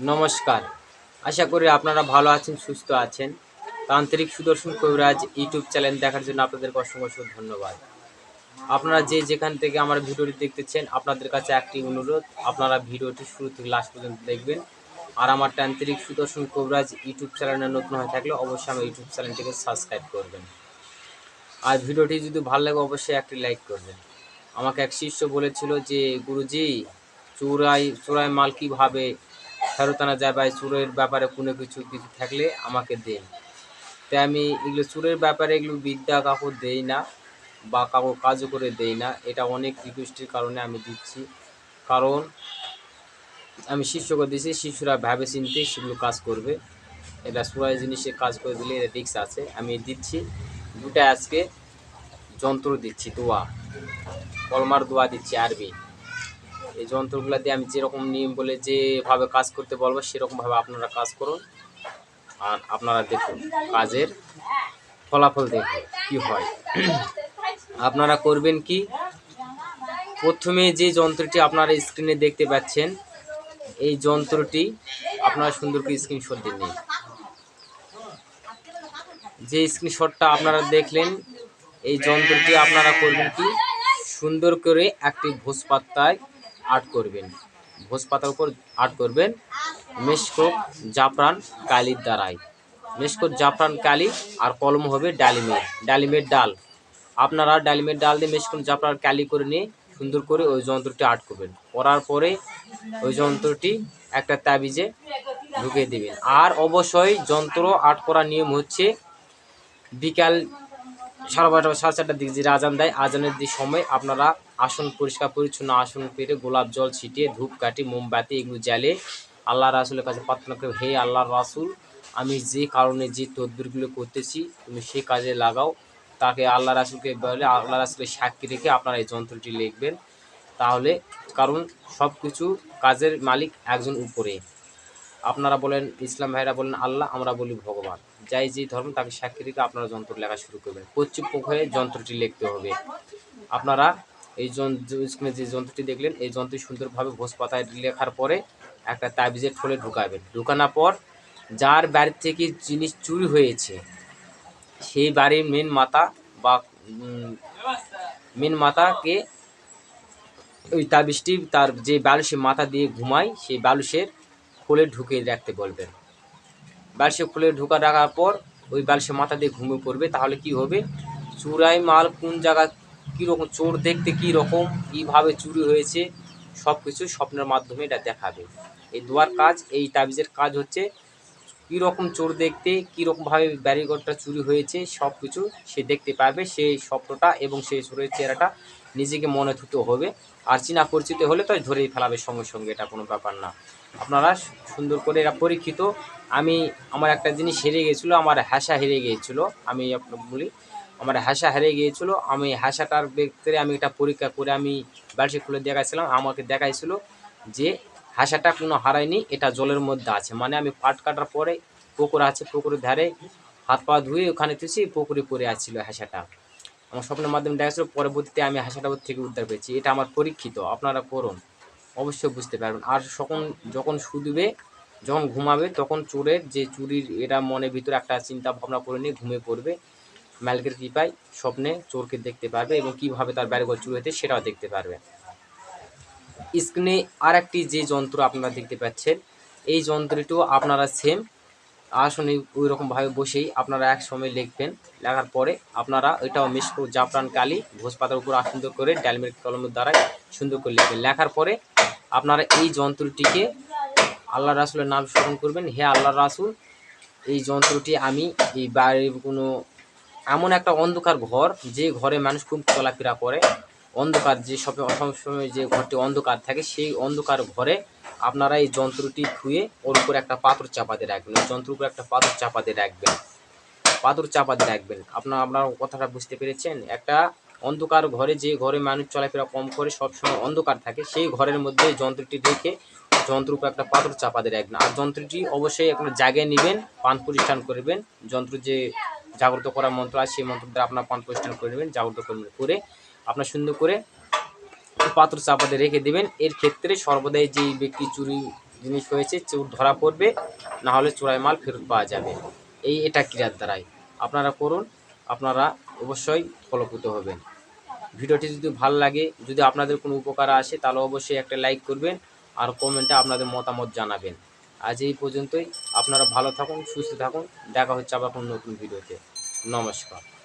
নমস্কার। আশা করি আপনারা ভালো আছেন, সুস্থ আছেন। তান্ত্রিক সুদর্শন কবিরাজ ইউটিউব চ্যানেল দেখার জন্য আপনাদেরকে অসংখ্য ধন্যবাদ। আপনারা যে যেখান থেকে আমার ভিডিওটি দেখতেছেন, আপনাদের কাছে একটি অনুরোধ, আপনারা ভিডিওটি শুরু থেকে লাস্ট পর্যন্ত দেখবেন। আর আমার তান্ত্রিক সুদর্শন কবিরাজ ইউটিউব চ্যানেলে নতুন হয়ে থাকলে অবশ্যই আমার ইউটিউব চ্যানেলটিকে সাবস্ক্রাইব করবেন। আর ভিডিওটি যদি ভালো লাগে, অবশ্যই একটি লাইক করবেন। আমাকে এক শিষ্য বলেছিল যে, গুরুজি, চোরাই চোরাই মাল কীভাবে ফেরত আনা যায় এই চোরের ব্যাপারে কোনো কিছু কিছু থাকলে আমাকে দেন। তাই আমি এগুলো চোরের ব্যাপারে এগুলো বিদ্যা কাউকে দেই না বা কাউকে কাজও করে দেই না। এটা অনেক রিকোয়েস্টের কারণে আমি দিচ্ছি। কারণ আমি শিষ্যকে দিয়েছি শিশুরা ভাবে চিনতে সেগুলো কাজ করবে। এটা চোরাই জিনিসে কাজ করে দিলে এটা রিক্স আছে। আমি দিচ্ছি, দুটা আজকে যন্ত্র দিচ্ছি, দোয়া। কলমার দোয়া দিচ্ছি আরবি। এই যন্ত্রগুলো দিয়ে আমি যেরকম নিয়ম বলে যেভাবে কাজ করতে বলব, সেরকমভাবে আপনারা কাজ করুন। আর আপনারা দেখুন কাজের ফলাফল দেখুন, কি হয়। আপনারা করবেন কি? প্রথমে যে যন্ত্রটি আপনারা স্ক্রিনে দেখতে পাচ্ছেন, এই যন্ত্রটি আপনারা সুন্দর করে স্ক্রিনশট দিয়ে নিন। যে স্ক্রিনশটটা আপনারা দেখলেন, এই যন্ত্রটি আপনারা করবেন কি? সুন্দর করে একটি ভোজ পাতায় আর্ট করবেন। ভোজ পাতার উপর আর্ট করবেন মেশকো জাফরান, কালির দ্বারাই। মেশকো জাফরান, কালি আর কলম হবে ডালিমের। ডালিমের ডাল। আপনারা ডালিমের ডাল দিয়ে মেশকো জাফরান কালি করে নিয়ে সুন্দর করে ওই যন্ত্রটি আর্ট করবেন। করার পরে ওই যন্ত্রটি একটা তাবিজে ঢুকিয়ে দেবেন। আর অবশ্যই যন্ত্র আর্ট করার নিয়ম হচ্ছে বিকাল সাড়ে বারোটা সাড়ে চারটার দিকে যে আজান দেয়, আজানের যে সময় আপনারা আসন পরিষ্কার, পরিচ্ছন্ন আসন পেরে গোলাপ জল ছিটিয়ে, ধূপকাঠি, মোমবাতি এগুলো জ্বালে আল্লাহ রাসুলের কাছে প্রার্থনা করে হে আল্লাহ রাসুল, আমি যে কারণে যে তদবিরগুলো করতেছি, তুমি সেই কাজে লাগাও। তাকে আল্লাহ রাসুলকে বলে, আল্লাহ রাসুলের সাক্ষী রেখে আপনারা এই যন্ত্রটি লিখবেন। তাহলে, কারণ সব কিছু কাজের মালিক একজন উপরে। আপনারা বলেন, ইসলাম ভাইরা বলেন, আল্লাহ, আমরা বলি ভগবান। যাই যে ধর্ম, তাকে সাক্ষী রেখে আপনারা যন্ত্র লেখা শুরু করবেন। কর্তৃপক্ষ হয়ে যন্ত্রটি লিখতে হবে। আপনারা এই স্ক্রিনে যে যন্ত্রটি দেখলেন, এই যন্ত্রটি সুন্দরভাবে ভোজ পাতায় লেখার পরে একটা তাবিজের ঠোলে ঢুকাবেন। ঢুকানোর পর যার বাড়ি থেকে জিনিস চুরি হয়েছে, সেই বাড়ির মেন মাতা বা মেন মাতাকে ওই তাবিজটি তার যে বালুসে মাথা দিয়ে ঘুমায়, সেই বালুসের খোলে ঢুকিয়ে রাখতে বলবেন। বালসে খুলে ঢোকা রাখার পর ওই বালসে মাথা দিয়ে ঘুমিয়ে পড়বে, তাহলে কি হবে? চুরাই মাল কোন জায়গা, কীরকম চোর দেখতে কী রকম কীভাবে চুরি হয়েছে সব কিছু স্বপ্নের মাধ্যমে এটা দেখাবে। এই দোয়ার কাজ, এই তাবিজের কাজ হচ্ছে কীরকম চোর দেখতে, কীরকমভাবে ব্যারিগডটা চুরি হয়েছে সব কিছু সে দেখতে পারবে সেই স্বপ্নটা এবং সেই চোরের চেহারাটা নিজেকে মনে থুতে হবে। আর চীনা পরিচিত হলে তো ধরেই ফেলাবে সঙ্গে সঙ্গে, এটা কোনো ব্যাপার না। আপনারা সুন্দর করে এরা পরীক্ষিত। আমি, আমার একটা জিনিস হেরে গিয়েছিল, আমার হাসা হেরে গিয়েছিল, আমি আপনার বলি, আমার হাসা হেরে গিয়েছিল, আমি হাসাটার ক্ষেত্রে আমি এটা পরীক্ষা করে আমি বাড়ি খুলে দেখাইছিলাম, আমাকে দেখাইছিল যে হাসাটা কোনো হারায়নি, এটা জলের মধ্যে আছে। মানে আমি পাট কাটার পরে, পুকুর আছে, পুকুরের ধারে হাত পা ধুয়ে ওখানে তুছি পুকুরে পড়ে আসছিল হাসাটা। আমার স্বপ্নের মাধ্যমে দেখা ছিল পরবর্তীতে আমি হাসাটা ওর থেকে উদ্ধার পেয়েছি। এটা আমার পরীক্ষিত, আপনারা করুন। অবশ্যই বুঝতে পারবেন। আর যখন যখন শুধবে, যখন ঘুমাবে, তখন চোরের যে চুরির, এটা মনের ভিতরে একটা চিন্তা ভাবনা করে নিয়ে ঘুমিয়ে পড়বে। মালিকের কৃপায় স্বপ্নে চোরকে দেখতে পারবে এবং কীভাবে তার বাড়িঘর চুরি হতে সেটাও দেখতে পারবে। স্ক্রিনে আর একটি যে যন্ত্র আপনারা দেখতে পাচ্ছেন, এই যন্ত্রটিও আপনারা সেম আসনে ওই রকমভাবে বসেই আপনারা এক সময় লিখবেন। লেখার পরে আপনারা ওইটাও মিশ্র জাফরান কালি ভোজ পাতার উপর সুন্দর করে, ডালমের কলমের দ্বারা সুন্দর করে লিখবেন। লেখার পরে আপনারা এই যন্ত্রটিকে আল্লাহ রাসুলের নাম স্মরণ করবেন। হে আল্লাহ রাসুল, এই যন্ত্রটি আমি এই বাড়ির কোনো এমন একটা অন্ধকার ঘর, যে ঘরে মানুষ খুব চলাফেরা করে। অন্ধকার যে সব সবসময় যে ঘরটি অন্ধকার থাকে, সেই অন্ধকার ঘরে আপনারা এই যন্ত্রটি ধুয়ে ওর উপর একটা পাথর চাপা দিয়ে রাখবেন। ওই যন্ত্রের উপর একটা পাথর চাপা দিয়ে রাখবেন। পাথর চাপা দিয়ে রাখবেন। আপনার আপনার কথাটা বুঝতে পেরেছেন? একটা অন্ধকার ঘরে যে ঘরে মানুষ চলাফেরা কম করে, সবসময় অন্ধকার থাকে, সেই ঘরের মধ্যে যন্ত্রটি রেখে যন্ত্র উপর একটা পাথর চাপা দিয়ে রাখবেন। আর যন্ত্রটি অবশ্যই আপনার জায়গায় নেবেন, পান প্রতিষ্ঠান করবেন। যন্ত্র যে জাগ্রত করার মন্ত্র আছে, সেই মন্ত্র দ্বারা আপনার পান প্রতিষ্ঠান করে নেবেন, জাগ্রত করে আপনার সুন্দর করে পাত্র চাপাতে রেখে দেবেন। এর ক্ষেত্রে সর্বদাই যেই ব্যক্তি চুরি জিনিস হয়েছে, চোর ধরা পড়বে, না হলে চোরাই মাল ফেরত পাওয়া যাবে। এই এটা ক্রিয়ার দ্বারাই। আপনারা করুন, আপনারা অবশ্যই ফলপ্রদ হবেন। ভিডিওটি যদি ভালো লাগে, যদি আপনাদের কোনো উপকার আসে, তাহলে অবশ্যই একটা লাইক করবেন আর কমেন্টে আপনাদের মতামত জানাবেন। আজ এই পর্যন্তই। আপনারা ভালো থাকুন, সুস্থ থাকুন। দেখা হচ্ছে আবার কোনো নতুন ভিডিওতে। নমস্কার।